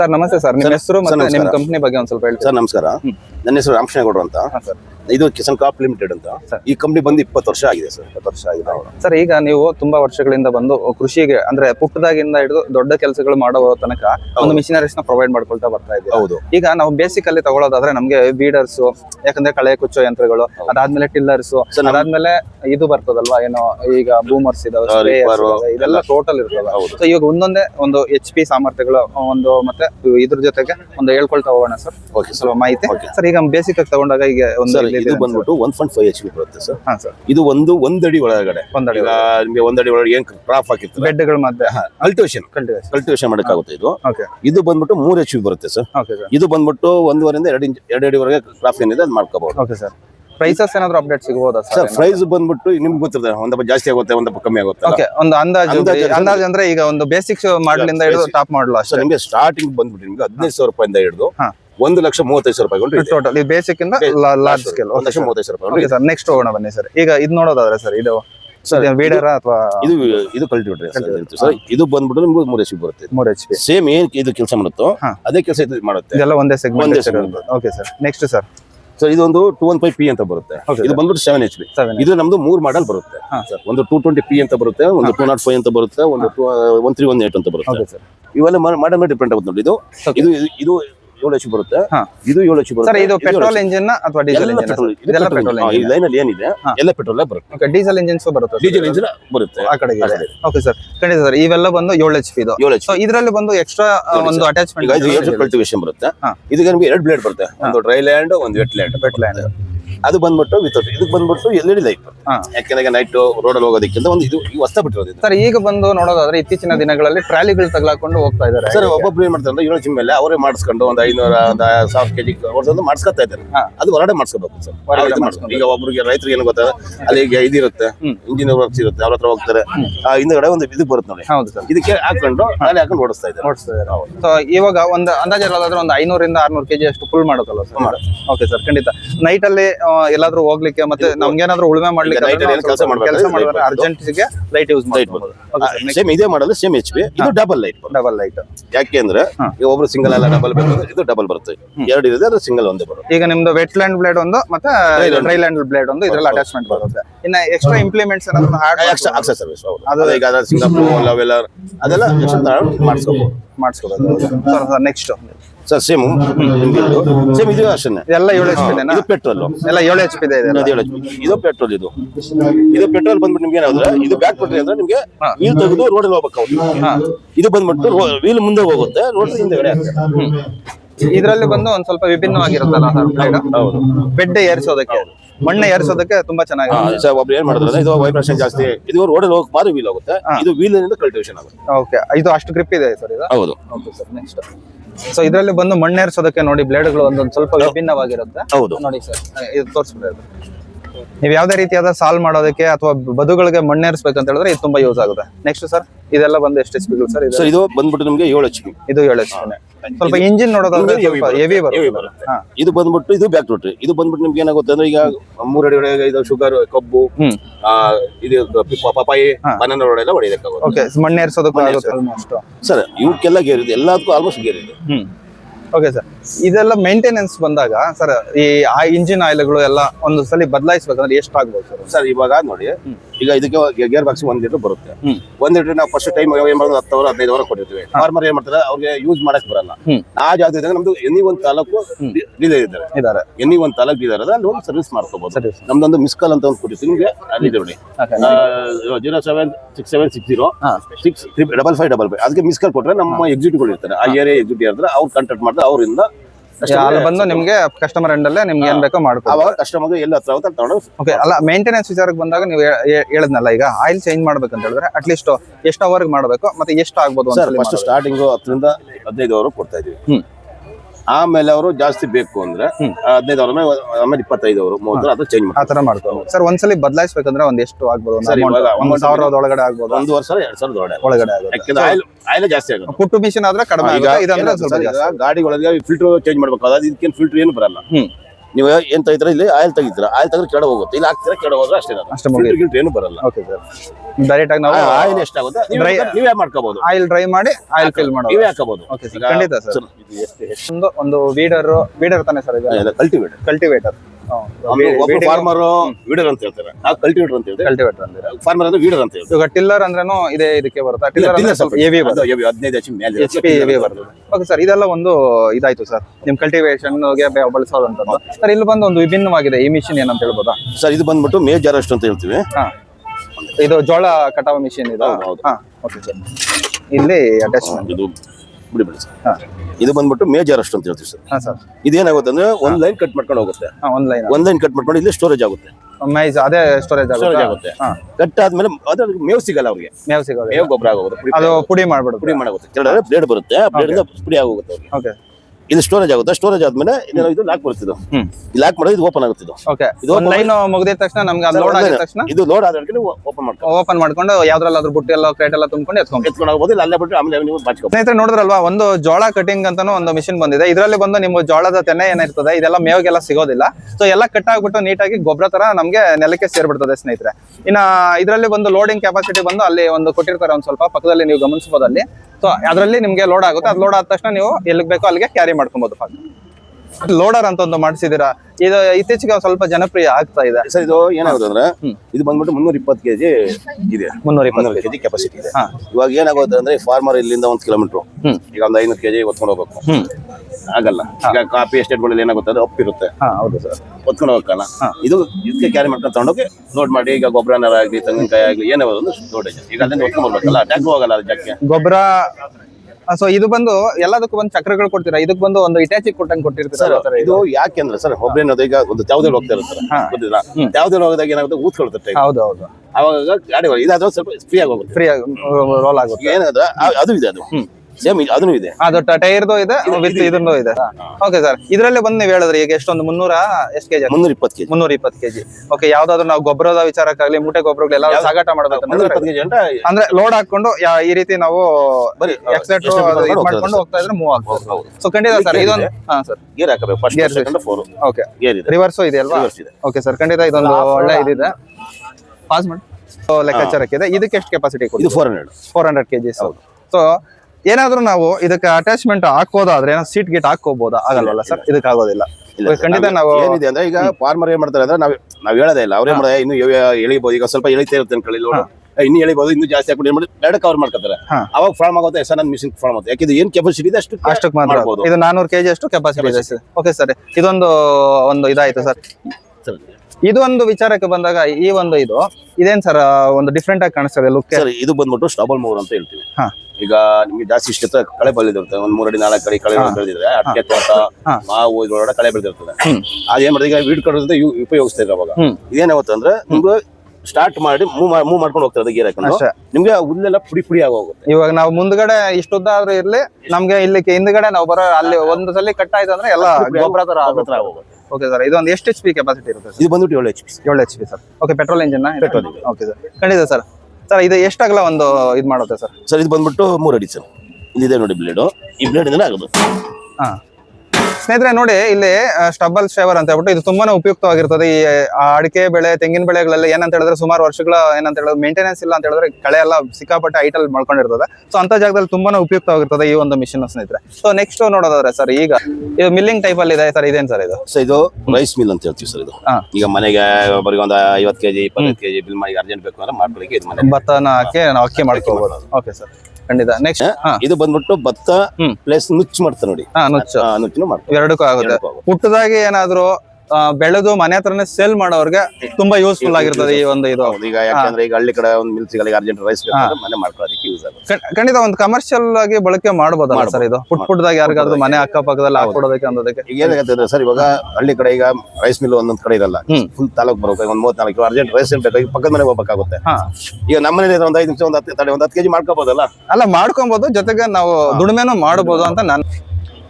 Sir ನಮಸ್ತೆ sir. ನಿಮ್ಮ ಹೆಸರು ಮತ್ತೆ ನಿಮ್ಮ ಕಂಪನಿ ಬಗ್ಗೆ ಒಂದ್ ಸ್ವಲ್ಪ ಹೇಳಿ ಸರ್ ನಮಸ್ಕಾರ. ನನ್ನ ಹೆಸರು ರಾಮಕೃಷ್ಣಗೌಡರು ಅಂತ. ಹಾ, ಸರ್. ಇದು ಕಿಸನ್ ಕಾಪ್ ಲಿಮಿಟೆಡ್ ಅಂತ. ಸರ್. ಈ ಕಂಪ್ನಿ ಬಂದು ಇಪ್ಪತ್ತು ವರ್ಷ ಆಗಿದೆ ಸರ್. ಇಪ್ಪತ್ತು ವರ್ಷ ಆಗಿದೆ. ಸರ್ ಈಗ ನೀವು ತುಂಬಾ ವರ್ಷಗಳಿಂದ ಬಂದು ಕೃಷಿಗೆ ಅಂದ್ರೆ ಪುಟ್ಟದಾಗಿಂದ ಹಿಡಿದು ದೊಡ್ಡ ಕೆಲಸಗಳು ಮಾಡೋ ತನಕ ಒಂದು ಮಿಷಿನರೀಸ್ನ ಪ್ರೊವೈಡ್ ಮಾಡ್ಕೊಳ್ತಾ ಬರ್ತಾ ಇದೆ ಹೌದು. ಈಗ ನಾವು ಬೇಸಿಕ್ ಅಲ್ಲಿ ತಗೊಳ್ಳೋದಾದ್ರೆ ನಮ್ಗೆ ಬೀಡರ್ಸ್ ಯಾಕಂದ್ರೆ ಕಳೆ ಕುಚ್ಚೋ ಯಂತ್ರಗಳು ಅದಾದ್ಮೇಲೆ ಟಿಲ್ಲರ್ಸ್ ಅದಾದ್ಮೇಲೆ ಇದು ಬರ್ತದಲ್ವಾ ಏನೋ ಈಗ ಬೂಮರ್ಸ್ ಇದಾವೆ ಇದೆಲ್ಲ ಟೋಟಲ್ ಇರ್ತದೆ. ಸೊ ಇವಾಗ ಒಂದೊಂದೇ ಒಂದು ಎಚ್ ಪಿ ಸಾಮರ್ಥ್ಯಗಳು ಒಂದು ಮತ್ತೆ ಇದ್ರ ಜೊತೆಗೆ ಒಂದು ಹೇಳ್ಕೊಳ್ತಾ ಹೋಗೋಣ ಸರ್. ಓಕೆ ಸ್ವಲ್ಪ ಮಾಹಿತಿ. ಸರ್ ಈಗ ಬೇಸಿಕ್ ಆಗಿ ತಗೊಂಡಾಗ ಈಗ ಒಂದು ಇದು ಬಂದ್ಬಿಟ್ಟು one point five H P ಬರುತ್ತೆ ಸರ್ ಹಾ ಸರ್ ಇದು ಒಂದು ಒಂದಡಿ ಒಳಗಡೆ. ಒಂದಡಿ ಈಗ ನಿಮಗೆ ಒಂದಡಿ ಒಳಗೆ ಏನ್ ಕ್ರಾಪ್ ಹಾಕಿರ್ತಾರೆ? ಬೆಡ್ಗಳ ಮಧ್ಯೆ. ಕಲ್ಟಿವೇಶನ್ ಕಲ್ಟಿವೇಶನ್ ಮಾಡಕ್ಕಾಗುತ್ತೆ ಇದು. ಓಕೆ ಇದು ಬಂದ್ಬಿಟ್ಟು ಮೂರ್ ಎಚ್ ಪಿ ಬರುತ್ತೆ ಸರ್ ಇದು ಬಂದ್ಬಿಟ್ಟು ಒಂದೂವರೆಯಿಂದ ಎರಡು ಇಂಚ್ ಎರಡು ಅಡಿವರೆಗೆ ಕ್ರಾಪ್ ಏನಿದೆ ಅದು ಮಾಡ್ಕೋಬಹುದು. ಓಕೆ ಸರ್ ಪ್ರೈಸಸ್ ಏನಾದ್ರು ಅಪ್ಡೇಟ್ ಸಿಗಬಹುದಾ ಸರ್ ಪ್ರೈಸ್ ಬಂದ್ಬಿಟ್ಟು ನಿಮ್ಗೆ ಗೊತ್ತಿರ್ತದೆ ಒಂದಪ್ಪ ಜಾಸ್ತಿ ಆಗುತ್ತೆ ಒಂದಪ್ಪ ಕಮ್ಮಿ ಆಗುತ್ತೆ ಓಕೆ ಒಂದು ಅಂದಾಜು ಅಂದಾಜು ಅಂದ್ರೆ- ಈಗ ಒಂದು ಬೇಸಿಕ್ ಮಾಡಲ್ ಇಂದ ಹಿಡಿದು ಟಾಪ್ ಮಾಡಲ್ ಅಷ್ಟೇ. ನಿಮಗೆ ಸ್ಟಾರ್ಟಿಂಗ್ ಬಂದ್ಬಿಟ್ಟು ನಿಮ್ಗೆ ಹದಿನೈದು ಸಾವಿರ ರೂಪಾಯಿಂದ ಹಿಡಿದು ಹಾ. ಒಂದು ಲಕ್ಷ ಮೂವತ್ತೈದು ಸಾವಿರ ರೂಪಾಯಿ ಟೋಟಲ್ ಇದು. ಬೇಸಿಕ್ ಇಂದ ಲಾರ್ಜ್ ಸ್ಕೇಲ್ ಒಂದು ಲಕ್ಷ ಮೂವತ್ತೈದು ಸಾವಿರ ರೂಪಾಯಿ ಸರ್ ನೆಕ್ಸ್ಟ್ ಹೋಗೋಣ ಬನ್ನಿ ಸರ್ ಈಗ ಇದು ನೋಡೋದಾದ್ರೆ ಸರ್ ಇದು ಸರ್ ವೀಡರ ಅಥವಾ ಇದು ಇದು ಕಲ್ಟಿವೇಟರ್ ಸರ್ ಇದು ಬಂದ್ಬಿಟ್ಟು ನಿಮ್ಗೆ ಮೂರ್ ಎಚ್ ಬರುತ್ತೆ. ಮೂರ್ ಎಚ್ ಪಿ ಸೇಮ್ ಏನ್ ಇದು ಕೆಲಸ ಮಾಡುತ್ತೋ. ಅದೇ ಕೆಲಸ ಇದು ಮಾಡುತ್ತೆ. ಇದೆಲ್ಲ ಒಂದೇ ಸೆಗ್ಮೆಂಟ್ ಒಂದೇ segment. Okay sir next sir so ಇದೊಂದು ಟೂ ಒನ್ ಫೈವ್ ಪಿ ಅಂತ ಬರುತ್ತೆ. ಇದು ಬಂದ್ಬಿಟ್ಟು ಸೆವೆನ್ ಎಚ್ ಪಿ ಇದು ನಮ್ದು ಮೂರು ಮಾಡಲ್ ಬರುತ್ತೆ. ಸರ್ ಒಂದು ಟೂ ಟ್ವೆಂಟಿ ಪಿ ಅಂತ ಬರುತ್ತೆ ಒಂದು ಟೂ ನಾಟ್ ಫೈವ್ ಅಂತ ಬರುತ್ತೆ ಒಂದು ಒನ್ ತ್ರೀ ಒನ್ ಏಟ್ ಅಂತ ಬರುತ್ತೆ. ಸರ್ ಇವೆಲ್ಲ ಮಾಡಲ್ ಮೇಲೆ ಡಿಪೆಂಡ್ ಆಗುತ್ತೆ ನೋಡಿ. ಇದು ಇದು ಇದು ಏಳು ಎಚ್ ಬರುತ್ತೆ. ಇದು ಏಳು ಎಚ್ ಬರುತ್ತೆ. ಇದು ಪೆಟ್ರೋಲ್. ಇಂಜಿನ್ ಅಥವಾ ಡೀಸೆಲ್ ಇಂಜಿನ್ ಇದೆಲ್ಲ ಪೆಟ್ರೋಲ್ ಈ ಲೈನ್ ಅಲ್ಲಿ ಏನಿದೆ ಎಲ್ಲ ಪೆಟ್ರೋಲ್ ಬರುತ್ತೆ. ಓಕೆ ಡೀಸೆಲ್ ಇಂಜಿನ್ಸ್ ಬರುತ್ತೆ ಡೀಸೆಲ್ ಇಂಜಿನ್ ಬರುತ್ತೆ. ಆ ಕಡೆ. ಓಕೆ ಸರ್ ಖಂಡಿತ ಸರ್ ಇವೆಲ್ಲ ಬಂದು ಏಳು ಎಚ್ ಪಿ ಇದು. ಸೊ ಇದರಲ್ಲಿ ಬಂದು ಎಕ್ಸ್ಟ್ರಾ ಒಂದು ಅಟ್ಯಾಚ್ಮೆಂಟ್ ಕಲ್ಟಿವೇಶನ್ ಬರುತ್ತೆ. ಇದಕ್ಕೆ ನಮಗೆ ಎರಡು ಬ್ಲೇಡ್ ಬರುತ್ತೆ. ಒಂದು ಡ್ರೈ ಲ್ಯಾಂಡ್ ಒಂದು ವೆಟ್ ಲ್ಯಾಂಡ್ ವೆಟ್ ಲ್ಯಾಂಡ್ ಅದು ಬಂದ್ಬಿಟ್ಟು ವಿತೌಟ್ ಇದಕ್ಕೆ ಬಂದ್ಬಿಟ್ಟು ಎಲ್ ಲೈಟ್. ಯಾಕೆಂದ್ರೆ ನೈಟ್ ಅಲ್ಲಿ ಹೋಗೋದಕ್ಕಿಂತ ಒಂದು ಇದು ಹೊಸ ಬಿಟ್ಟಿರೋದು ಸರ್ ಈಗ ಬಂದು ನೋಡೋದಾದ್ರೆ ಇತ್ತೀಚಿನ ದಿನಗಳಲ್ಲಿ ಟ್ರಾಲಿಗಳು ತಗಲಾಕೊಂಡು ಹೋಗ್ತಾ ಇದ್ದಾರೆ. ಸರ್ ಒಬ್ಬೊಬ್ರು ಏನ್ ಮಾಡ್ತಾರೆ ಅಂದ್ರೆ ಏಳು ಜಿಮ್ ಮೇಲೆ ಅವರೇ ಮಾಡಿಸ್ಕೊಂಡು ಒಂದು ಐನೂರ ಒಂದು ಸಾವಿರ ಕೆಜಿ ಒಂದು ಮಾಡಿಸ್ಕೊತಾ ಇದ್ದಾರೆ. ಅದು ಹೊರಗಡೆ ಮಾಡಿಸ್ಕೋಬೇಕು ಸರ್. ಈಗ ಒಬ್ಬರಿಗೆ ರೈತರಿಗೆ ಏನು ಗೊತ್ತಾ? ಅಲ್ಲಿ ಈಗ ಇದಿರುತ್ತೆ ಹ್ಮ್. ಇಂಜಿನ್ ವರ್ಕ್ಸ್ ಇರುತ್ತೆ ಅವ್ರ ಹತ್ರ ಹೋಗ್ತಾರೆ. ಹಿಂದ್ಗಡೆ ಒಂದು ಇದು ಬರುತ್ತೆ ನೋಡಿ. ಹೌದು ಸರ್. ಇದಕ್ಕೆ ಹಾಕೊಂಡು ಅಲ್ಲಿ ಹಾಕೊಂಡು ಓಡಿಸ್ತಾ ಇದ್ದಾರೆ. ಓಡಿಸ್ತಾ ಇದ್ದಾರೆ. ಇವಾಗ ಒಂದು ಅಂದಾಜು ಇರೋದಾದ್ರೆ ಒಂದು ಐನೂರಿಂದ ಆರ್ನೂರು ಕೆಜಿ ಅಷ್ಟು ಫುಲ್ ಮಾಡೋದಲ್ಲ ಸರ್. ಓಕೆ ಸರ್ ಖಂಡಿತ. ನೈಟ್ ಅಲ್ಲಿ ಎಲ್ಲಾದ್ರೂ ಹೋಗ್ಲಿಕ್ಕೆ ಮತ್ತೆ ನಮ್ಗೇನಾದ್ರೂ ಉಳುಮೆ ಮಾಡ್ಲಿಕ್ಕೆ ಕೆಲ್ಸ ಕೆಲಸ ಅಂದ್ರೆ ಮಾಡಿದ್ರೆ ಅರ್ಜೆಂಟ್ಗೆ ಲೈಟ್ ಯೂಸ್ ಸೇಮ್ ಇದೇ ಮಾಡಲು ಸೇಮ್ ಎಚ್ ಪಿ ಇದು ಡಬಲ್ ಲೈಟ್ ಡಬಲ್ ಲೈಟ್ ಯಾಕೆಂದ್ರೆ ಒಬ್ರು ಸಿಂಗಲ್ ಅಲ್ಲ ಡಬಲ್ ಬೇಕು ಇದು ಡಬಲ್ ಬರುತ್ತೆ. ಎರಡು ಇದೆ ಅದ್ರ ಸಿಂಗಲ್ ಒಂದೇ ಬರುತ್ತೆ. ಈಗ ನಿಮ್ದು ವೆಟ್ ಲ್ಯಾಂಡ್ ಬ್ಲೇಡ್ ಒಂದು ಮತ್ತೆ ಡ್ರೈಲ್ಯಾಂಡ್ ಡ್ರೈ ಲ್ಯಾಂಡ್ ಬ್ಲೇಡ್ ಒಂದು ಇದ್ರಲ್ಲಿ ಅಟ್ಯಾಚ್ಮೆಂಟ್ ಬರುತ್ತೆ. ಇನ್ನ ಎಕ್ಸ್ಟ್ರಾ ಇಂಪ್ಲಿಮೆಂಟ್ಸ್ ಏನಾದ್ರು ಸರ್ವಿಸ್ ಅದು- ಈಗ ಸಿಂಗಾಪುರ್ ಅದೆಲ್ಲ ಮಾಡಿಸ್ಕೋಬಹುದು ಮಾಡಿಸ್ಕೋಬಹುದು ನೆಕ್ಸ್ಟ್ ಸರ್ ಸೇಮ್ ಸೇಮ್ ಇದು ಅಷ್ಟೇ ಎಲ್ಲ ಏಳು ಎಚ್ ಪಿ ಇದು ಪೆಟ್ರೋಲ್ ಎಲ್ಲ ಏಳು ಎಚ್ ಪಿ ಇದೆ ಇದೆಲ್ಲ? ಇದು ಪೆಟ್ರೋಲ್ ಇದು. ಇದು ಪೆಟ್ರೋಲ್ ಬಂದ್ಬಿಟ್ಟು ನಿಮ್ಗೆ ಏನಾದ್ರೆ ಇದು ಬ್ಯಾಕ್ ಪೆಟ್ರೋಲ್ ಅಂದ್ರೆ ನಿಮ್ಗೆ. ವೀಲ್ ತೆಗೆದು ರೋಡಲ್ಲಿ ಹೋಗ್ಬೇಕು ಹಾ. ಇದು ಬಂದ್ಬಿಟ್ಟು ವೀಲ್ ಮುಂದೆ ಹೋಗುತ್ತೆ ರೋಡ್ ಹಿಂದೆಗಡೆ ಆಗ್ತದೆ. ಇದರಲ್ಲಿ ಬಂದು ಒಂದ್ ಸ್ವಲ್ಪ ವಿಭಿನ್ನವಾಗಿರುತ್ತಲ್ಲ ಬ್ಲೇಡ್ ಹೌದು. ಬೆಡ್ ಏರಿಸೋದಕ್ಕೆ. ಮಣ್ಣೆ ಏರಿಸೋದಕ್ಕೆ ತುಂಬಾ ಚೆನ್ನಾಗಿದೆ. ಸರ್ ಒಬ್ರು ಏನ್ ಮಾಡಿದ್ರೆ ಇದು ವೈಬ್ರೇಷನ್ ಜಾಸ್ತಿ. ಇದು ರೋಡಲ್ಲಿ ಹೋಗಿ ಮಾರಿ ವೀಲ್ ಹೋಗುತ್ತೆ. ಇದು ವೀಲ್ನಿಂದ ಕಲ್ಟಿವೇಶನ್ ಆಗುತ್ತೆ. ಓಕೆ. ಇದು ಅಷ್ಟು ಗ್ರಿಪ್ ಇದೆ ಸರ್ ಇದು? ಹೌದು. ಓಕೆ ಸರ್ ನೆಕ್ಸ್ಟ್ ಸೊ ಇದರಲ್ಲಿ ಬಂದು ಮಣ್ಣೇರ್ಸೋದಕ್ಕೆ ನೋಡಿ ಬ್ಲೇಡ್ಗಳು ಒಂದೊಂದು ಸ್ವಲ್ಪ ವಿಭಿನ್ನವಾಗಿರುತ್ತೆ. ಹೌದು. ನೋಡಿ ಸರ್ ಇದು ತೋರಿಸ್ಬಿಡಿ ಅದು ನೀವು ಯಾವುದೇ ರೀತಿಯಾದ ಸಾಲ್ ಮಾಡೋದಕ್ಕೆ ಅಥವಾ ಬದುಗಳಿಗೆ ಮಣ್ಣೇರಿಸ್ಬೇಕಂತ ಹೇಳಿದ್ರೆ ಇದು ತುಂಬಾ ಯೂಸ್ ಆಗುತ್ತೆ. ನೆಕ್ಸ್ಟ್ ಸರ್ ಇದೆಲ್ಲ ಬಂದು ಎಷ್ಟು ಎಚ್ ಪಿಗಳು ಸರ್ ಇದು ಸರ್ ಇದು ಬಂದ್ಬಿಟ್ಟು ನಿಮ್ಗೆ ಏಳು ಎಚ್ ಪಿ ಇದು ಏಳು ಎಚ್ ಸ್ವಲ್ಪ ಇಂಜಿನ್ ನೋಡೋದಾದ್ರೆ ಸ್ವಲ್ಪ ಹೆವಿ ಬರುತ್ತೆ. ಬರುತ್ತೆ. ಹಾ. ಇದು ಬಂದ್ಬಿಟ್ಟು ಇದು ಬ್ಯಾಕ್ ರೋಟ್ರಿ ಇದು ಬಂದ್ಬಿಟ್ಟು ನಿಮ್ಗೆ ಏನಾಗುತ್ತೆ ಅಂದ್ರೆ ಈಗ ಮೂರಡಿ ಒಳಗೆ ಇದು ಶುಗರ್ ಕಬ್ಬು ಹ್ಮ್. ಆ, ಇದು ಪ- ಪಪಾಯಿ ಹಾ. ಬನಾನ ಹೊಡೆಯೋದಕ್ಕಾಗುತ್ತೆ. ಓಕೆ ಮಣ್ಣೇರ್ಸೋದಕ್ಕೂ ಆಗುತ್ತೆ ಆಲ್ಮೋಸ್ಟ್ ಸರ್ ಇವಕ್ಕೆಲ್ಲ ಗೇರ್ ಇದೆ. ಎಲ್ಲದಕ್ಕೂ ಆಲ್ಮೋಸ್ಟ್ ಗೇರ್ ಇದೆ. ಹ್ಮ್. ಓಕೆ ಸರ್ ಇದೆಲ್ಲ ಮೇಂಟೆನೆನ್ಸ್ ಬಂದಾಗ ಸರ್ ಈ ಆ ಇಂಜಿನ್ ಆಯಿಲ್ಗಳು ಎಲ್ಲ ಒಂದು ಸಲ ಬದಲಾಯಿಸ್ಬೇಕಂದ್ರೆ ಎಷ್ಟು ಆಗ್ಬೋದು ಸರ್ ಸರ್ ಇವಾಗ ನೋಡಿ ಈಗ ಇದಕ್ಕೆ ಗೇರ್ ಬಾಕ್ಸ್ ಒಂದ್ ಲೀಟರ್ ಬರುತ್ತೆ. ಒಂದ್ ಲೀಟರ್ ನಾವು ಫಸ್ಟ್ ಟೈಮ್ ಏನ್ ಮಾಡೋದು? ಹತ್ತು ಅವರ್ ಹದಿನೈದು ಅವರ ಕೊಟ್ಟಿರ್ತೀವಿ. ಫಾರ್ಮರ್ ಏನ್ ಮಾಡ್ತಾರೆ? ಅವ್ರಿಗೆ ಯೂಸ್ ಮಾಡಕ್ ಬರಲ್ಲ. ಆ ಇದ್ರೆ ನಮ್ದು ಎನಿ ಒಂದ್ ತಾಲೂಕು ಡೀಲರ್ ಇದ್ದಾರೆ. ಇದಾರೆ ಎನಿ ಒಂದ್ ತಾಲೂಕು ಡೀಲರ್ ಅದ ಅಲ್ಲಿ ಹೋಗಿ ಸರ್ವಿಸ್ ಮಾಡ್ಕೋಬಹುದು ನಮ್ದೊಂದು ಮಿಸ್ ಕಾಲ್ ಅಂತ ಒಂದು ಕೊಟ್ಟಿರ್ತೀವಿ ನಿಮ್ಗೆ. ಅಲ್ಲಿ ನೋಡಿ. Zero seven six seven six zero. Six double five double five ಅದಕ್ಕೆ ಮಿಸ್ ಕಾಲ್ ಕೊಟ್ರೆ ನಮ್ಮ ಎಕ್ಸಿಕ್ಯೂಟಿವ್ ಇರ್ತಾರೆ. ಆ ಏರಿಯಾ ಎಕ್ಸಿಕ್ಯೂಟಿವ್ ಇರ್ತಾರೆ ಅವ್ರು ಕಾಂಟ್ಯಾಕ್ಟ್ ಮಾಡ್ತಾರೆ ಅವರಿಂದ ಅಲ್ಲಿ ಬಂದು ನಿಮ್ಗೆ ಕಸ್ಟಮರ್ ಎಂಡಲ್ಲೇ ನಿಮ್ಗೆ ಏನ್ ಬೇಕೋ ಮಾಡ್ಕೋ ಅವಾಗ ಕಸ್ಟಮರ್ ಎಲ್ಲ ಹತ್ರ ಹೋಗ್ತಾರೆ ತಗೊಂಡು ಓಕೆ ಅಲ್ಲ ಮೇಂಟೆನೆನ್ಸ್ ವಿಚಾರಕ್ಕೆ ಬಂದಾಗ ನೀವು ಹೇಳಿದ್ನಲ್ಲ ಈಗ ಆಯಿಲ್ ಚೇಂಜ್ ಮಾಡ್ಬೇಕಂತ ಹೇಳಿದ್ರೆ ಅಟ್ಲೀಸ್ಟ್ ಎಷ್ಟು ಅವರ್ಗೆ ಮಾಡಬೇಕು ಮತ್ತೆ ಎಷ್ಟು ಆಗ್ಬೋದು ಫಸ್ಟ್? ಸ್ಟಾರ್ಟಿಂಗ್ ಹತ್ತರಿಂದ ಹದಿನೈದು ಅವರ್ ಕೊಡ್ತಾ ಇದೀವಿ. ಆಮೇಲೆ ಅವರು ಜಾಸ್ತಿ ಬೇಕು ಅಂದ್ರೆ ಹದಿನೈದು ಅವರ ಆಮೇಲೆ ಇಪ್ಪತ್ತೈದು ಅವರು ಮೂವತ್ತರ ಅದು ಚೇಂಜ್ ಆ ತರ ಮಾಡ್ತಾರೆ. ಸರ್ ಒಂದ್ಸಲಿ ಬದಲಾಯಿಸ್ಬೇಕಂದ್ರೆ ಒಂದ್ ಎಷ್ಟು ಆಗ್ಬೋದು? ಸರಿ ಒಂದು ಸಾವಿರದ ಒಳಗಡೆ ಆಗ್ಬೋದು? ಒಂದು ವರ್ಷ ಎರಡ್ ಸಾವಿರದ ಒಳಗಡೆ ಒಳಗಡೆ ಯಾಕೆಂದ್ರೆ ಆಯಿಲ್ ಆಯಿಲ್ ಜಾಸ್ತಿ ಆಗುತ್ತೆ. ಪುಟ್ಟು ಮಿಷನ್ ಆದ್ರೆ ಕಡಿಮೆ ಆಗುತ್ತೆ. ಇದಂದ್ರೆ ಸ್ವಲ್ಪ ಫಿಲ್ಟರ್ ಚೇಂಜ್ ಮಾಡ್ಬೇಕು. ಅದಕ್ಕೆ ಇದಕ್ಕೇನು ಫಿಲ್ಟರ್ ಏನು ಬರಲ್ಲ. ನೀವು ಏನ್ ತೆಗಿತೀರಾ ಇಲ್ಲಿ ಆಯಿಲ್ ತೆಗಿತೀರ ಆಯಿಲ್ ತೆಗೆದ್ರೆ ಕೆಡ ಹೋಗುತ್ತೆ. ಇಲ್ಲಿ ಹಾಕ್ತೀರಾ? ಕೆಡ ಹೋದ್ರೆ ಅಷ್ಟೇ ಅಷ್ಟೇ. ಗಿಲ್ಟ್ ಏನು ಬರಲ್ಲ. ಓಕೆ ಸರ್ ಡೈರೆಕ್ಟ್ ಆಗಿ ನಾವು ಆಯಿಲ್ ಎಷ್ಟಾಗುತ್ತೆ ನೀವು Dry- ಬೇಕಾದ್ರೆ ನೀವೇ ಮಾಡ್ಕೋಬಹುದು ಆಯಿಲ್ ಡ್ರೈ ಮಾಡಿ ಆಯಿಲ್ ಫಿಲ್ ಮಾಡೋದು. ನೀವೇ ಹಾಕಬಹುದು ಓಕೆ ಸರ್ ಖಂಡಿತ ಸರ್ ಒಂದು ಒಂದು ವೀಡರ್ ವೀಡರ್ ತಾನೆ ಸರ್ ಇದು? ಕಲ್ಟಿವೇಟರ್ ಕಲ್ಟಿವೇಟರ್ ಫಾರ್ಮರ್ ವೀಡರ್ ಅಂತ ಹೇಳ್ತಾರೆ. ನಾವು ಕಲ್ಟಿವೇಟರ್ ಅಂತ ಹೇಳ್ತಾರೆ. ಕಲ್ಟಿವೇಟರ್ ಅಂದ್ರೆ. ಫಾರ್ಮರ್ ಅಂದ್ರೆ ವೀಡರ್ ಅಂತ ಹೇಳ್ತಾರೆ. ಇವಾಗ ಟಿಲ್ಲರ್ ಅಂದ್ರೇನು ಇದೇ ಇದಕ್ಕೆ ಬರುತ್ತೆ. ಟಿಲ್ಲರ್ ಅಂದ್ರೆ ಸ್ವಲ್ಪ ಬರುತ್ತೆ ಅದು heavy, ಹದಿನೈದು ಎಚ್ ಮೇಲೆ ಎಚ್ ಪಿ ಎವಿ ಬರ್ತದೆ ಓಕೆ ಸರ್ ಇದೆಲ್ಲ ಒಂದು ಇದಾಯ್ತು ಸರ್ ನಿಮ್ ಕಲ್ಟಿವೇಶನ್ಗೆ ಬಳಸೋದಂತದ್ದು ಸರ್ ಇಲ್ಲಿ ಬಂದು ಒಂದು ವಿಭಿನ್ನವಾಗಿದೆ. ಈ ಮಿಷಿನ್ ಏನಂತ ಹೇಳ್ಬೋದಾ? ಸರ್ ಇದು ಬಂದ್ಬಿಟ್ಟು ಮೇಜರ್ ಅಷ್ಟು ಅಂತ ಹೇಳ್ತೀವಿ. ಹಾ. ಇದು ಜೋಳ ಕಟಾವ ಮಿಷಿನ್ ಇದು. ಹೌದು, ಹೌದು. ಹಾ ಓಕೆ ಸರ್ ಇಲ್ಲಿ ಅಟ್ಯಾಚ್ಮೆಂಟ್ ಇದು ಬಿಡಿ ಬಿಡಿ ಸರ್ ಹಾ. ಇದು ಬಂದ್ಬಿಟ್ಟು ಮೇಜರ್ ಅಷ್ಟು ಅಂತ ಹೇಳ್ತೀವಿ ಸರ್. ಹಾ ಸರ್. ಇದೇನಾಗುತ್ತೆ ಅಂದ್ರೆ ಒಂದ್ ಲೈನ್ ಕಟ್ ಮಾಡ್ಕೊಂಡು ಹೋಗುತ್ತೆ. ಒಂದ್ ಲೈನ್ ಒಂದ್ ಲೈನ್ ಕಟ್ ಮಾಡ್ಕೊಂಡು ಇಲ್ಲಿ ಸ್ಟೋರೇಜ್ ಆಗುತ್ತೆ. ಮೈಸ್ ಅದೇ ಸ್ಟೋರೇಜ್ ಸ್ಟೋರೇಜ್ ಆಗುತ್ತೆ. ಹಾ. ಕಟ್ ಆದ್ಮೇಲೆ ಅದ್ರ ಮೇವು ಸಿಗಲ್ಲ ಅವ್ರಿಗೆ. ಮೇವು ಸಿಗಲ್ಲ. ಮೇವ್ ಗೊಬ್ಬರ ಆಗೋದು ಅದು ಪುಡಿ ಮಾಡ್ಬಿಡುದು ಪುಡಿ ಮಾಡಾಗುತ್ತೆ. ಪ್ಲೇಟ್ ಬ್ಲೇಡ್ ಬರುತ್ತೆ. ಪ್ಲೇಟ್ ಬ್ಲೇಡ್ ಪುಡಿ ಆಗೋಗುತ್ತೆ ಅವ್ರಿಗೆ. ಓಕೆ ಇದು ಸ್ಟೋರೇಜ್ ಆಗುತ್ತೆ? ಸ್ಟೋರೇಜ್ ಆದ್ಮೇಲೆ ಇನ್ನೇನೋ ಇದು ಲಾಕ್ ಬರುತ್ತಿದ್ದು. ಇದು ಲಾಕ್ ಮಾಡೋದು ಇದು ಓಪನ್ ಆಗುತ್ತೆ ಇದು ಓಕೆ ಇದು ಲೈನ್ ಮುಗಿದ ತಕ್ಷಣ ನಮ್ಗೆ ಲೋಡ್ ಆಗಿದ ತಕ್ಷಣ ಇದು ಲೋಡ್ ಆದ ಓಪನ್ ಮಾಡ್ಕೊಂಡು ಓಪನ್ ಮಾಡ್ಕೊಂಡು ಯಾವ್ದ್ರಲ್ಲಾದ್ರೂ ಬುಟ್ಟಿ ಎಲ್ಲ ಕ್ರೇಟ್ ಎಲ್ಲ ತುಂಬ್ಕೊಂಡು ಎತ್ಕೊಂಡು ಎತ್ಕೊಂಡು ಹೋಗ್ಬೋದು ಇಲ್ಲ ಅಲ್ಲೇ ಬಿಟ್ಟು ಆಮೇಲೆ ನೀವು ಬಾಚ್ಕೊಂಡು ಸ್ನೇಹಿತರೆ ನೋಡಿದ್ರಲ್ವಾ ಒಂದು ಜೋಳ ಕಟಿಂಗ್ ಅಂತಾನು ಒಂದು ಮಿಷಿನ್ ಬಂದಿದೆ. ಇದರಲ್ಲಿ ಬಂದು ನಿಮ್ಮ ಜೋಳದ ತೆನೆ ಏನಿರ್ತದೆ ಇದೆಲ್ಲ ಮೇವಿಗೆಲ್ಲ ಸಿಗೋದಿಲ್ಲ. ಸೊ ಎಲ್ಲ ಕಟ್ ಆಗ್ಬಿಟ್ಟು ನೀಟಾಗಿ ಗೊಬ್ಬರ ತರ ನಮಗೆ ನೆಲಕ್ಕೆ ಸೇರ್ಬಿಡ್ತದೆ ಸ್ನೇಹಿತರೆ. ಇನ್ನ ಇದರಲ್ಲಿ ಒಂದು ಲೋಡಿಂಗ್ ಕೆಪಾಸಿಟಿ ಬಂದು ಅಲ್ಲಿ ಒಂದು ಕೊಟ್ಟಿರ್ತಾರೆ ಒಂದ್ ಸ್ವಲ್ಪ ಪಕ್ಕದಲ್ಲಿ ನೀವು ಗಮನಿಸಬಹುದು ಅಲ್ಲಿ. ಸೊ ಅದರಲ್ಲಿ ನಿಮ್ಗೆ ಲೋಡ್ ಆಗುತ್ತೆ. ಅದು ಲೋಡ್ ಆದ ತಕ್ಷಣ ನೀವು ಎಲ್ಲಿಗೆ ಬೇಕೋ ಅಲ್ಲಿಗೆ ಕ್ಯಾರಿ ಮಾಡ್ಕೊಬಹುದು ಲೋಡರ್ ಅಂತ ಒಂದು ಮಾಡಿಸಿದೀರಾ ಇದು ಇತ್ತೀಚೆಗೆ ಸ್ವಲ್ಪ ಜನಪ್ರಿಯ ಆಗ್ತಾ ಇದೆ. ಸರ್ ಇದು ಏನಾಗುತ್ತೆ ಅಂದ್ರೆ ಇದು ಬಂದ್ಬಿಟ್ಟು ಮುನ್ನೂರ ಇಪ್ಪತ್ತು ಕೆಜಿ ಇದೆ. ಮುನ್ನೂರ ಇಪ್ಪತ್ತು ಕೆಜಿ. ಕೆಪಾಸಿಟಿ ಇದೆ. ಇವಾಗ ಏನಾಗುತ್ತೆ ಅಂದ್ರೆ ಫಾರ್ಮರ್ ಇಲ್ಲಿಂದ ಒಂದು ಕಿಲೋಮೀಟರ್ ಈಗ ಒಂದು ಐನೂರು ಕೆಜಿ ಹೊತ್ಕೊಂಡು ಹೋಗ್ಬೇಕು ಆಗಲ್ಲ. ಈಗ ಕಾಫಿ ಎಸ್ಟೇಟ್ಗಳಲ್ಲಿ ಏನಾಗುತ್ತೆ ಅಂದ್ರೆ ಒಪ್ಪಿರುತ್ತೆ. ಹೌದು ಸರ್. ಹೊತ್ಕೊಂಡು ಹೋಗಕ್ಕಲ್ಲ ಇದು ಇದಕ್ಕೆ ಕ್ಯಾರಿ ಮಾಡ್ಕೊಂಡು ತಗೊಂಡೋಗಿ ಲೋಡ್ ಮಾಡಿ ಈಗ ಗೊಬ್ಬರನಾರ ಆಗಲಿ ತೆಂಗಿನಕಾಯಿ ಆಗಲಿ ಏನೇ ಒಂದು ಲೋಡ್ ಈಗ ಅದನ್ನ ಹೊತ್ಕೊಂಡು ಬರ್ಬೇಕಲ್ಲ ಟ್ಯಾಕ್ ಹೋಗಲ್ಲ ಅದಕ್ಕೆ ಗೊಬ್ಬರ ಸೊ ಇದು ಬಂದು ಎಲ್ಲದಕ್ಕೂ ಒಂದು ಚಕ್ರಗಳು ಕೊಡ್ತೀರಾ? ಇದಕ್ಕೆ ಬಂದು ಒಂದು ಇಟ್ಯಾಚಿ ಕೊಟ್ಟಂಗೆ ಕೊಟ್ಟಿರ್ತೀರಾ ಸರ್ ಯಾಕೆ ಅಂದ್ರೆ ಇದು ಯಾಕೆಂದ್ರೆ ಸರ್ ಒಬ್ರೇನೋದು ಈಗ ಒಂದು ಯಾವ್ದೇ ಹೋಗ್ತಾ ಇರ್ತಾರೆ. ಗೊತ್ತಿಲ್ಲ ಯಾವ್ದೇ ಹೋದಾಗ ಏನಾಗುತ್ತೆ? ಊದ್ಕೊಳ್ತಾರೆ ಹೌದು ಹೌದು ಅವಾಗ ಗಾಡಿ ಇದಾದ್ರೆ ಸ್ವಲ್ಪ ಫ್ರೀ ಆಗಿ ಹೋಗುತ್ತೆ. ಫ್ರೀ ಆಗಿ ರೋಲ್ ಆಗುತ್ತೆ. ಏನಾದ್ರೂ ಅದು ಇದೆ ಅದು. ಸೇಮ್ ಅದನ್ನು ಇದೆ. ಅದು ಟೈರ್ದು ಇದೆ ವಿತ್ ಇದನ್ನು ಇದೆ ಓಕೆ ಸರ್ ಇದರಲ್ಲಿ ಬಂದು ನೀವು ಹೇಳಿದ್ರಿ ಈಗ ಎಷ್ಟೊಂದು? ಮುನ್ನೂರ ಎಷ್ಟು ಕೆಜಿ ಮುನ್ನೂರ ಇಪ್ಪತ್ತು ಕೆಜಿ. ಮುನ್ನೂರ ಇಪ್ಪತ್ತು ಕೆಜಿ. ಓಕೆ ಯಾವ್ದಾದ್ರು ನಾವು ಗೊಬ್ಬರದ ವಿಚಾರಕ್ಕಾಗಲಿ ಮೂಟೆ ಗೊಬ್ಬರಗಳೆಲ್ಲ ಸಾಗಾಟ ಮಾಡಬೇಕು ಅಂದ್ರೆ ಲೋಡ್ ಹಾಕೊಂಡು ಈ ರೀತಿ ನಾವು ಬರಿ ಎಕ್ಸೆಟ್ ಮಾಡ್ಕೊಂಡು ಹೋಗ್ತಾ ಇದ್ರೆ ಮೂವ್ ಆಗ್ತದೆ. ಸೋ ಖಂಡಿತ ಸರ್ ಇದೊಂದು ಹಾ ಸರ್ ಗೇರ್ ಹಾಕಬೇಕು. First second four okay gear ಇದೆ. ರಿವರ್ಸ್ ಇದೆ ಅಲ್ವಾ. ಓಕೆ ಸರ್ ಖಂಡಿತ ಇದೊಂದು ಒಳ್ಳೆ ಇದಿದೆ. ಪಾಸ್ ಮಾಡಿ. ಲೆಕ್ಕಾಚಾರಕ್ಕೆ ಇದೆ. ಇದಕ್ಕೆ ಎಷ್ಟು ಕೆಪಾಸಿಟಿ ಇದು four hundred four hundred KG so ಏನಾದ್ರೂ ನಾವು ಇದಕ್ಕೆ ಅಟ್ಯಾಚ್ಮೆಂಟ್ ಹಾಕೋದಾದ್ರೆ ಏನೋ ಸೀಟ್ ಗೀಟ್ ಹಾಕೋಬಹುದಾ ಆಗಲ್ವಲ್ಲ ಸರ್ ಇದಕ್ಕೆ ಆಗೋದಿಲ್ಲ ಖಂಡಿತ ನಾವ್ ಏನಿದೆ ಅಂದ್ರೆ ಈಗ ಫಾರ್ಮರ್ ಏನ್ ಮಾಡ್ತಾರೆ ಅಂದ್ರೆ ನಾವ್ ನಾವ್ ಹೇಳೋದೇ ಇಲ್ಲ. ಅವ್ರೇ ಮಾಡ್ತಾರೆ ಇನ್ನು ಎಳಿಬಹುದು ಈಗ ಸ್ವಲ್ಪ ಎಳಿತಾ ಇರುತ್ತೆ ಅನ್ಕೊಳ್ಳಿ ಲೋಡ್ ಇನ್ನು ಎಳಿಬಹುದು ಇನ್ನು ಜಾಸ್ತಿ ಹಾಕೊಂಡು ಏನ್ ಮಾಡಿ ಎರಡು ಕವರ್ ಮಾಡ್ಕೊತಾರೆ. ಅವಾಗ ಫಾರ್ಮ್ ಆಗುತ್ತೆ ಎಸ್ ಎನ್ ಮಿಷಿನ್ ಫಾರ್ಮ್ ಆಗುತ್ತೆ. ಯಾಕೆ ಇದು ಏನ್ ಕೆಪಾಸಿಟಿ ಇದೆ ಅಷ್ಟು ಅಷ್ಟಕ್ಕೆ ಮಾತ್ರ ಮಾಡ್ಬೋದು. ಇದು ನಾನೂರು ಕೆಜಿ ಅಷ್ಟು ಕೆಪಾಸಿಟಿ ಇದೆ ಓಕೆ ಸರ್ ಇದೊಂದು ಒಂದು ಇದಾಯ್ತು ಸರ್. ಇದು ಒಂದು ವಿಚಾರಕ್ಕೆ ಬಂದಾಗ ಈ ಒಂದು ಇದು ಇದೇನ್ ಸರ್ ಒಂದು ಡಿಫ್ರೆಂಟ್ ಆಗಿ ಕಾಣಿಸ್ತದೆ ಲುಕ್ ಸರ್ ಇದು ಬಂದ್ಬಿಟ್ಟು ಸ್ಟಾಬಲ್ ಮೂವರ್ ಅಂತ ಹೇಳ್ತೀವಿ. ಹಾ. ಈಗ ನಿಮ್ಗೆ ಜಾಸ್ತಿ ಇಷ್ಟ ಕಳೆ ಬೆಳೆದಿರುತ್ತೆ. ಒಂದ್ ಮೂರಡಿ ನಾಲ್ಕು ಅಡಿ ಕಳೆ ಬೆಳೆದಿದ್ರೆ ಅಡಿಕೆ ತೋಟ. ಮಾವು ಇದ್ರೊಳಗಡೆ ಕಳೆ ಬೆಳೆದಿರ್ತದೆ. ಅದೇನ್ ಮಾಡಿದ್ರೆ ಈಗ ವೀಡ್ ಕಡೋದ್ರಿಂದ ಉಪಯೋಗಿಸ್ತಾ ಇದ್ರೆ ಅವಾಗ? ಹ್ಮ್. ಇದೇನಾಗುತ್ತೆ ಅಂದ್ರೆ ನಿಮ್ಗೆ ಸ್ಟಾರ್ಟ್ ಮಾಡಿ ಮೂವ್ ಮೂವ್ ಮಾಡ್ಕೊಂಡು ಹೋಗ್ತಾರೆ ಗೀರ ಗೇರ್ ಹಾಕೊಂಡು. ಅಷ್ಟೇ. ನಿಮ್ಗೆ ಹುಲ್ಲೆಲ್ಲ ಪುಡಿ ಪುಡಿ ಆಗೋಗುತ್ತೆ. ಇವಾಗ ನಾವು ಮುಂದ್ಗಡೆ ಇಷ್ಟು ಉದ್ದ ಆದ್ರೂ ಇರ್ಲಿ ನಮ್ಗೆ ಇಲ್ಲಿ ಹಿಂದ್ಗಡೆ ನಾವು ಬರೋ ಅಲ್ಲಿ ಒಂದು ಸಲ ಕಟ್ ಆಯ್ತು ಅಂದ್ರೆ ಎಲ್ಲ ಗೊಬ್ಬರ ತರ ಗೊಬ್ಬರ ತರ ಆಗೋಗುತ್ತೆ. ಓಕೆ ಸರ್ ಇದೊಂದು ಎಷ್ಟು ಎಚ್ ಪಿ ಕೆಪಾಸಿಟಿ ಇರುತ್ತೆ ಸರ್ ಇದು ಬಂದ್ಬಿಟ್ಟು ಏಳು ಎಚ್ ಪಿ ಏಳು H P sir okay petrol engine petrol okay sir ಖಂಡಿತ ಸರ್ ಸರ್ ಇದು ಎಷ್ಟಾಗಲ್ಲ ಒಂದು ಇದು ಮಾಡುತ್ತೆ ಸರ್ ಸರ್ ಇದು ಬಂದ್ಬಿಟ್ಟು ಮೂರು ಅಡಿ ಸರ್ ಇದೆ ನೋಡಿ ಬ್ಲೇಡು ಈ ಬ್ಲೇಡ್ ಇಂದನೇ ಆಗೋದು. ಹಾ. ಸ್ನೇಹಿತರೆ ನೋಡಿ ಇಲ್ಲಿ ಸ್ಟಬಲ್ ಶೇವರ್ ಅಂತ ಹೇಳ್ಬಿಟ್ಟು ಇದು ತುಂಬಾನೇ ಉಪಯುಕ್ತವಾಗಿರ್ತದೆ. ಈ ಅಡಿಕೆ ಬೆಳೆ ತೆಂಗಿನ ಬೆಳೆಗಳಲ್ಲಿ ಏನಂತ ಹೇಳಿದ್ರೆ ಸುಮಾರು ವರ್ಷಗಳ ಏನಂತ ಹೇಳಿದ್ರೆ ಮೇಂಟೆನೆನ್ಸ್ ಇಲ್ಲ ಅಂತ ಹೇಳಿದ್ರೆ ಕಳೆ ಎಲ್ಲ ಸಿಕ್ಕಾಪಟ್ಟೆ ಐಟಲ್ ಮಾಡ್ಕೊಂಡಿರ್ತದೆ. ಸೊ ಅಂತ ಜಾಗದಲ್ಲಿ ತುಂಬಾನೇ ಉಪಯುಕ್ತವಾಗಿರ್ತದೆ ಈ ಒಂದು ಮಿಷಿನ್ ಸ್ನೇಹಿತರೆ. ಸೊ ನೆಕ್ಸ್ಟ್ ನೋಡೋದಾದ್ರೆ ಸರ್ ಈಗ ಇದು ಮಿಲ್ಲಿಂಗ್ ಟೈಪ್ ಅಲ್ಲಿ ಇದೆ ಸರ್ ಇದೇನ್ ಸರ್ ಇದು? ಸೊ ಇದು ರೈಸ್ ಮಿಲ್ ಅಂತ ಹೇಳ್ತೀವಿ ಸರ್ ಇದು. ಈಗ ಮನೆಗೆ ಒಬ್ಬರಿಗೆ ಒಂದು ಐವತ್ತು ಕೆಜಿ ಇಪ್ಪತ್ತೈದು ಕೆಜಿ ಬಿಲ್ ಮಾಡಿ ಅರ್ಜೆಂಟ್ ಬೇಕು ಅಂದ್ರೆ ಮಾಡ್ಬೇಕು ಇದು ಮನೆ. ಭತ್ತನ ಹಾಕಿ ನಾವು ಅಕ್ಕಿ ಮಾಡ್ಕೋಬಹುದು ಓಕೆ ಸರ್ ಖಂಡಿತ. ನೆಕ್ಸ್ಟ್ ಇದು ಬಂದ್ಬಿಟ್ಟು ಭತ್ತ. ಪ್ಲಸ್ ನುಚ್ಚು ಮಾಡ್ತಾರೆ ನೋಡಿ. ನುಚ್ಚು. ಎರಡಕ್ಕೂ ಆಗುತ್ತೆ. ಪುಟ್ಟದಾಗಿ ಏನಾದ್ರು ಬೆಳೆದು ಮನೆ ಹತ್ರನೇ ಸೇಲ್ ಮಾಡೋರ್ಗೆ ತುಂಬಾ ಯೂಸ್ಫುಲ್ ಆಗಿರ್ತದೆ ಈ ಒಂದು ಇದು. ಈಗ ಯಾಕಂದ್ರೆ ಈಗ ಹಳ್ಳಿ ಕಡೆ ಒಂದು ಮಿಲ್ ಸಿಗಲಿ ಅರ್ಜೆಂಟ್ ರೈಸ್ ಮನೆ ಮಾಡ್ಕೊಳ್ಳೋದಕ್ಕೆ ಯೂಸ್ ಆಗುತ್ತೆ. ಖಂಡ್- ಖಂಡಿತ ಒಂದು ಕಮರ್ಷಿಯಲ್ ಆಗಿ ಬಳಕೆ ಮಾಡಬಹುದು ಸರ್ ಇದು? ಪುಟ್ ಪುಟ್ದಾಗ ಯಾರಿಗಾದ್ರೂ ಮನೆ ಅಕ್ಕಪಕ್ಕದಲ್ಲಿ ಹಾಕೊಡೋದಕ್ಕೆ ಅನ್ನೋದಕ್ಕೆ. ಈಗ ಏನಾಗುತ್ತೆ ಸರ್ ಇವಾಗ ಹಳ್ಳಿ ಕಡೆ ಈಗ ರೈಸ್ ಮಿಲ್ ಒಂದೊಂದ್ ಕಡೆ ಇರಲ್ಲ. ಫುಲ್ ತಾಲೂಕ್ ಬರ್ಬೇಕು ಒಂದ್ ಮೂವತ್ನಾಲ್ಕು ಅರ್ಜೆಂಟ್ ರೈಸ್ ಬೇಕಾಗಿ ಪಕ್ಕದ ಮನೆಗೆ ಹೋಗ್ಬೇಕಾಗುತ್ತೆ. ಈಗ ನಮ್ಮ ಮನೇಲಿ ಒಂದ್ ಐದು ನಿಮಿಷ ಒಂದ್ ಹತ್ತು ತಡೆ ಒಂದ್ ಹತ್ತು ಕೆಜಿ ಮಾಡ್ಕೋಬಹುದಲ್ಲ ಅಲ್ಲ ಮಾಡ್ಕೊಬಹುದು ಜೊತೆಗೆ ನಾವು ದುಡಿಮೆನೂ ಮಾಡಬಹುದು ಅಂತ ನಾನು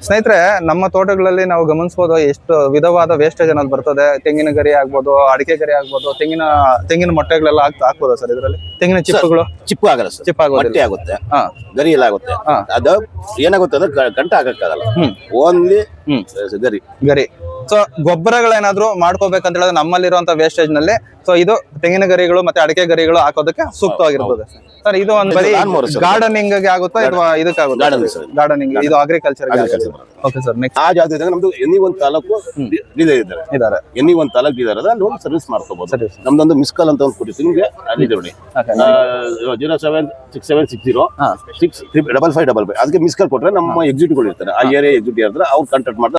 ಸ್ನೇಹಿತರೆ ನಮ್ಮ ತೋಟಗಳಲ್ಲಿ ನಾವು ಗಮನಿಸಬಹುದು ಎಷ್ಟು ವಿಧವಾದ ವೇಸ್ಟೇಜ್ ಅನ್ನೋದು ಬರ್ತದೆ. ತೆಂಗಿನ ಗರಿ ಆಗ್ಬೋದು ಅಡಿಕೆ ಗರಿ ಆಗ್ಬೋದು ತೆಂಗಿನ ತೆಂಗಿನ ಮೊಟ್ಟೆಗಳೆಲ್ಲ ಹಾಕ್ ಹಾಕ್ಬೋದಾ ಸರ್ ಇದರಲ್ಲಿ? ತೆಂಗಿನ ಚಿಪ್ಪುಗಳು? ಚಿಪ್ಪು ಆಗಲ್ಲ ಸರ್. ಚಿಪ್ಪ ಮೊಟ್ಟೆ ಆಗುತ್ತೆ. ಹಾ. ಗರಿ ಎಲ್ಲ ಆಗುತ್ತೆ. ಅದು ಏನಾಗುತ್ತೆ ಅಂದ್ರೆ ಗಂಟ ಆಗಕ್ಕಾಗಲ್ಲ ಹ್ಮ್. ಓನ್ಲಿ ಹ್ಮ್. ಗರಿ. ಗರಿ. ಸೊ ಗೊಬ್ಬರಗಳೇನಾದ್ರೂ ಮಾಡ್ಕೋಬೇಕಂತ ಹೇಳಿದ್ರೆ ನಮ್ಮಲ್ಲಿರುವಂತ ವೇಸ್ಟೇಜ್ನಲ್ಲಿ ಸೊ ಇದು ತೆಂಗಿನ ಗರಿಗಳು ಮತ್ತೆ ಅಡಿಕೆ ಗರಿಗಳು ಹಾಕೋದಕ್ಕೆ ಸೂಕ್ತವಾಗಿರ್ತದೆ. ಸರ್ ಇದು ಒಂದು ಬರೀ. ಗಾರ್ಡನಿಂಗ್ಗೆ ಆಗುತ್ತಾ ಅಥವಾ ಇದಕ್ಕಾಗುತ್ತಾ? Gardening. ಗಾರ್ಡನಿಂಗ್ ಇದು ಅಗ್ರಿಕಲ್ಚರ್ Agriculture ಬರುತ್ತೆ. ಓಕೆ ಸರ್ ನೆಕ್ಸ್ಟ್ ಆ ಜಾಗದಾಗ ನಮ್ದು ಎನಿ ಒಂದ್ ತಾಲೂಕು ಡೀಲರ್ ಇದ್ದಾರೆ. ಇದಾರೆ ಎನಿ ಒಂದ್ ತಾಲೂಕು ಇದ್ದಾರೆ ಅಲ್ಲಿ ಹೋಗಿ ಸರ್ವಿಸ್ ಮಾಡ್ಕೋಬಹುದು Service. ನಮ್ದೊಂದು ಮಿಸ್ ಕಾಲ್ ಅಂತ ಒಂದು ಕೊಟ್ಟಿರ್ತೀವಿ ನಿಮ್ಗೆ? ಅಲ್ಲಿದೆ ನೋಡಿ Okay. Zero seven six seven six zero ಹಾ. Six double five double five ಅದಕ್ಕೆ ಮಿಸ್ ಕಾಲ್ ಕೊಟ್ರೆ ನಮ್ಮ ಎಕ್ಸಿಕ್ಯೂಟಿವ್ ಇರ್ತಾರೆ. ಆ ಏರಿಯಾ ಎಕ್ಸಿಕ್ಯೂಟಿವ್ ಇರ್ತಾರೆ ಅವ್ರು ಕಾಂಟ್ಯಾಕ್ಟ್ ಮಾಡ್ತಾರೆ.